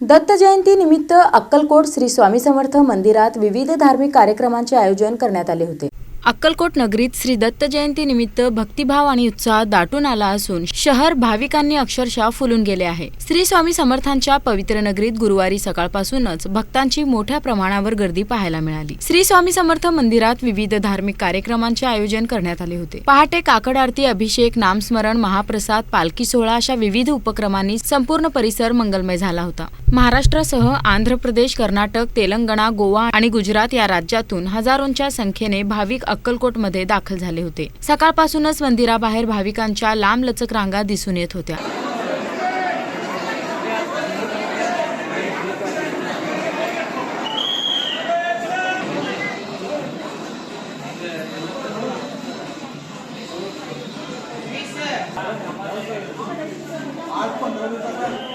दत्त जयंतीनिमित्त अक्कलकोट श्री स्वामी समर्थ मंदिरात विविध धार्मिक कार्यक्रमांचे आयोजन करण्यात आले होते. अक्कलकोट नगरीत श्री दत्त जयंतीनिमित्त भक्तिभाव आणि उत्साह दाटून आला असून शहर भाविकांनी अक्षरशः फुलून गेले आहे. श्री स्वामी समर्थांच्या पवित्र नगरीत गुरुवारी सकाळपासूनच भक्तांची मोठ्या प्रमाणावर गर्दी पाहायला मिळाली. श्री स्वामी समर्थ मंदिरात विविध धार्मिक कार्यक्रमांचे आयोजन करण्यात आले होते. पहाटे काकड आरती अभिषेक नामस्मरण महाप्रसाद पालखी सोहळा अशा विविध उपक्रमांनी संपूर्ण परिसर मंगलमय झाला होता. महाराष्ट्रासह आंध्र प्रदेश कर्नाटक तेलंगणा गोवा आणि गुजरात या राज्यातून हजारोंच्या संख्येने भाविक अक्कलकोटमध्ये दाखल झाले होते. सकाळपासूनच मंदिराबाहेर भाविकांच्या लांबलचक रांगा दिसून येत होत्या. आज पंधरा पत्रकार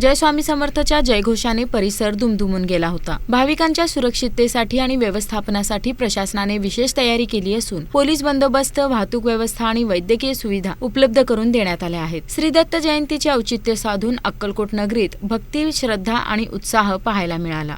जय स्वामी समर्थच्या जयघोषाने परिसर दुमदुमून गेला होता. भाविकांच्या सुरक्षिततेसाठी आणि व्यवस्थापनासाठी प्रशासनाने विशेष तयारी केली असून पोलीस बंदोबस्त वाहतूक व्यवस्था आणि वैद्यकीय सुविधा उपलब्ध करून देण्यात आल्या आहेत. श्री दत्त जयंतीचे औचित्य साधून अक्कलकोट नगरीत भक्ती श्रद्धा आणि उत्साह पाहायला मिळाला.